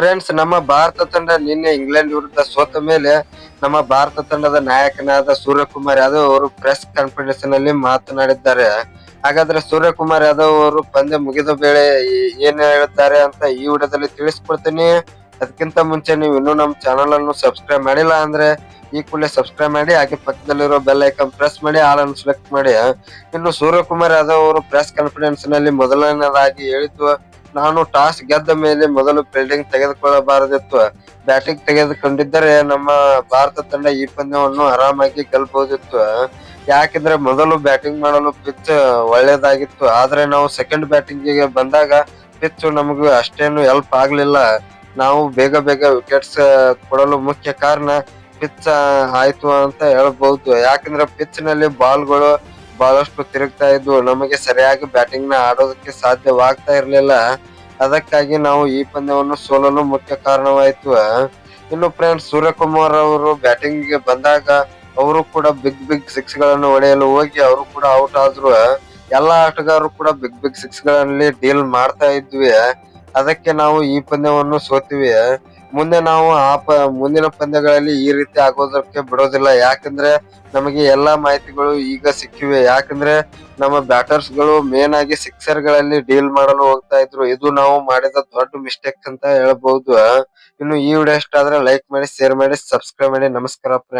Friends ನಮ್ಮ ಭಾರತ ತಂಡ ನಿನ್ನೆ ಇಂಗ್ಲೆಂಡ್ ವಿರುದ್ಧ ಸೋತ ಮೇಲೆ ನಮ್ಮ ಭಾರತ ತಂಡದ ನಾಯಕನಾದ ಸೂರ್ಯಕುಮಾರ್ ಯಾದವ್ ಅವರು ಪ್ರೆಸ್ ಕಾನ್ಫರೆನ್ಸ್ನಲ್ಲಿ ಮಾತನಾಡಿದ್ದಾರೆ. ಹಾಗಾದ್ರೆ ಸೂರ್ಯಕುಮಾರ್ ಯಾದವ್ ಅವರು ಪಂದ್ಯ ಮುಗಿದ ವೇಳೆ ಏನ್ ಹೇಳುತ್ತಾರೆ ಅಂತ ಈ ವಿಡಿಯೋದಲ್ಲಿ ತಿಳಿಸ್ಕೊಡ್ತೀನಿ. ಅದಕ್ಕಿಂತ ಮುಂಚೆ ನೀವು ಇನ್ನೂ ನಮ್ಮ ಚಾನಲ್ ಅನ್ನು ಸಬ್ಸ್ಕ್ರೈಬ್ ಮಾಡಿಲ್ಲ ಅಂದ್ರೆ ಈ ಕೂಡಲೇ ಸಬ್ಸ್ಕ್ರೈಬ್ ಮಾಡಿ, ಹಾಗೆ ಪಕ್ಕದಲ್ಲಿರೋ ಬೆಲ್ ಐಕಾನ್ ಪ್ರೆಸ್ ಮಾಡಿ ಆಲ್ ಅನ್ನು ಸೆಲೆಕ್ಟ್ ಮಾಡಿ. ಇನ್ನು ಸೂರ್ಯಕುಮಾರ್ ಯಾದವ್ ಅವರು ಪ್ರೆಸ್ ಕಾನ್ಫರೆನ್ಸ್ನಲ್ಲಿ ಮೊದಲನೇದಾಗಿ ಹೇಳಿದ್ದು ನಾನು ಟಾಸ್ ಗೆದ್ದ ಮೇಲೆ ಮೊದಲು ಫೀಲ್ಡಿಂಗ್ ತೆಗೆದುಕೊಳ್ಳಬಾರದಿತ್ತು. ಬ್ಯಾಟಿಂಗ್ ತೆಗೆದುಕೊಂಡಿದ್ದರೆ ನಮ್ಮ ಭಾರತ ತಂಡ ಈ ಪಂದ್ಯವನ್ನು ಆರಾಮಾಗಿ ಗೆಲ್ಬಹುದಿತ್ತು. ಯಾಕಂದ್ರೆ ಮೊದಲು ಬ್ಯಾಟಿಂಗ್ ಮಾಡಲು ಪಿಚ್ ಒಳ್ಳೇದಾಗಿತ್ತು. ಆದ್ರೆ ನಾವು ಸೆಕೆಂಡ್ ಬ್ಯಾಟಿಂಗ್ಗೆ ಬಂದಾಗ ಪಿಚ್ ನಮಗೂ ಅಷ್ಟೇನು ಹೆಲ್ಪ್ ಆಗ್ಲಿಲ್ಲ. ನಾವು ಬೇಗ ಬೇಗ ವಿಕೆಟ್ಸ್ ಕೊಡಲು ಮುಖ್ಯ ಕಾರಣ ಪಿಚ್ ಆಯ್ತು ಅಂತ ಹೇಳ್ಬಹುದು. ಯಾಕಂದ್ರೆ ಪಿಚ್ನಲ್ಲಿ ಬಾಲ್ಗಳು ಬಹಳಷ್ಟು ತಿರುಗ್ತಾ ಇದ್ವು. ನಮಗೆ ಸರಿಯಾಗಿ ಬ್ಯಾಟಿಂಗ್ನ ಆಡೋದಕ್ಕೆ ಸಾಧ್ಯವಾಗ್ತಾ ಇರಲಿಲ್ಲ. ಅದಕ್ಕಾಗಿ ನಾವು ಈ ಪಂದ್ಯವನ್ನು ಸೋಲಲು ಮುಖ್ಯ ಕಾರಣವಾಯಿತು. ಇನ್ನು ಫ್ರೆಂಡ್ಸ್ ಸೂರ್ಯಕುಮಾರ್ ಅವರು ಬ್ಯಾಟಿಂಗ್ ಬಂದಾಗ ಅವರು ಕೂಡ ಬಿಗ್ ಬಿಗ್ ಸಿಕ್ಸ್ಗಳನ್ನು ಹೊಡೆಯಲು ಹೋಗಿ ಅವರು ಕೂಡ ಔಟ್ ಆದ್ರು. ಎಲ್ಲಾ ಆಟಗಾರರು ಕೂಡ ಬಿಗ್ ಬಿಗ್ ಸಿಕ್ಸ್ಗಳಲ್ಲಿ ಡೀಲ್ ಮಾಡ್ತಾ ಇದ್ವಿ. ಅದಕ್ಕೆ ನಾವು ಈ ಪಂದ್ಯವನ್ನು ಸೋತಿವಿ. ಮುಂದೆ ನಾವು ಆ ಪ, ಮುಂದಿನ ಪಂದ್ಯಗಳಲ್ಲಿ ಈ ರೀತಿ ಆಗೋದಕ್ಕೆ ಬಿಡೋದಿಲ್ಲ. ಯಾಕಂದ್ರೆ ನಮಗೆ ಎಲ್ಲಾ ಮಾಹಿತಿಗಳು ಈಗ ಸಿಕ್ಕಿವೆ. ಯಾಕಂದ್ರೆ ನಮ್ಮ ಬ್ಯಾಟರ್ಸ್ಗಳು ಮೇನ್ ಆಗಿ ಸಿಕ್ಸರ್ಗಳಲ್ಲಿ ಡೀಲ್ ಮಾಡಲು ಹೋಗ್ತಾ ಇದ್ರು. ಇದು ನಾವು ಮಾಡಿದ ದೊಡ್ಡ ಮಿಸ್ಟೇಕ್ ಅಂತ ಹೇಳ್ಬಹುದು ಇನ್ನು ಈ ವಿಡಿಯೋ ಇಷ್ಟ ಆದ್ರೆ ಲೈಕ್ ಮಾಡಿ ಶೇರ್ ಮಾಡಿ ಸಬ್ಸ್ಕ್ರೈಬ್ ಮಾಡಿ. ನಮಸ್ಕಾರ ಫ್ರೆಂಡ್.